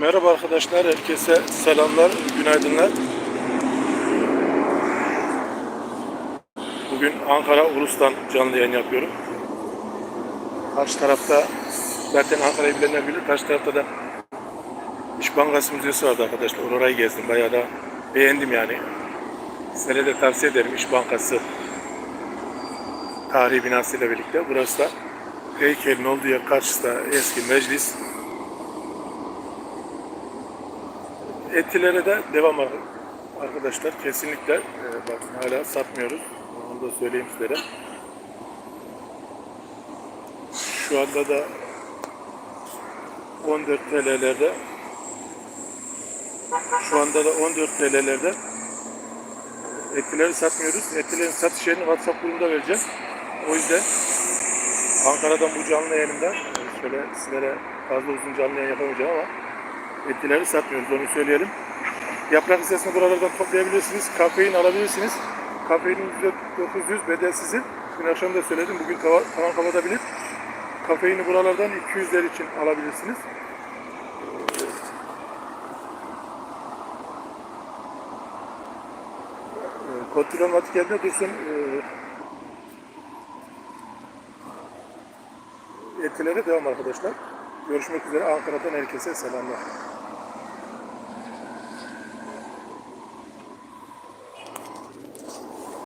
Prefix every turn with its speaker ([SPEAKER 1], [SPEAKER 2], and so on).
[SPEAKER 1] Merhaba arkadaşlar, herkese selamlar, günaydınlar. Bugün Ankara Ulus'tan canlı yayın yapıyorum. Karşı tarafta, zaten Ankara'yı bilenler bilir, karşı tarafta da İş Bankası Müzesi vardı arkadaşlar. Orayı gezdim, bayağı da beğendim yani. Sizlere de tavsiye ederim İş Bankası tarihi binasıyla birlikte. Burası da heykelin olduğu yer karşısında eski meclis. Etilere de devam ar- arkadaşlar. Kesinlikle e, bakın hala satmıyoruz. Onu da söyleyeyim sizlere. Şu anda da 14 TL'lerde şu anda da 14 TL'lerde etileri satmıyoruz. Etilerin satış yerini WhatsApp grubunda vereceğim. O yüzden Ankara'dan bu canlı yayınımda e, şöyle sizlere fazla uzun canlı yayın yapamayacağım ama etileri satmıyoruz onu söyleyelim. Yaprak hissesini buralardan toplayabilirsiniz. Kafein alabilirsiniz. Kafeinin %900 bedelsizin. Dün akşam da söyledim. Bugün kava, tavan kapatabilir. Kafeini buralardan 200'ler için alabilirsiniz. Ee, Kontrol matikelde dursun. Ee, Etilere devam arkadaşlar. Görüşmek üzere. Ankara'dan herkese selamlar.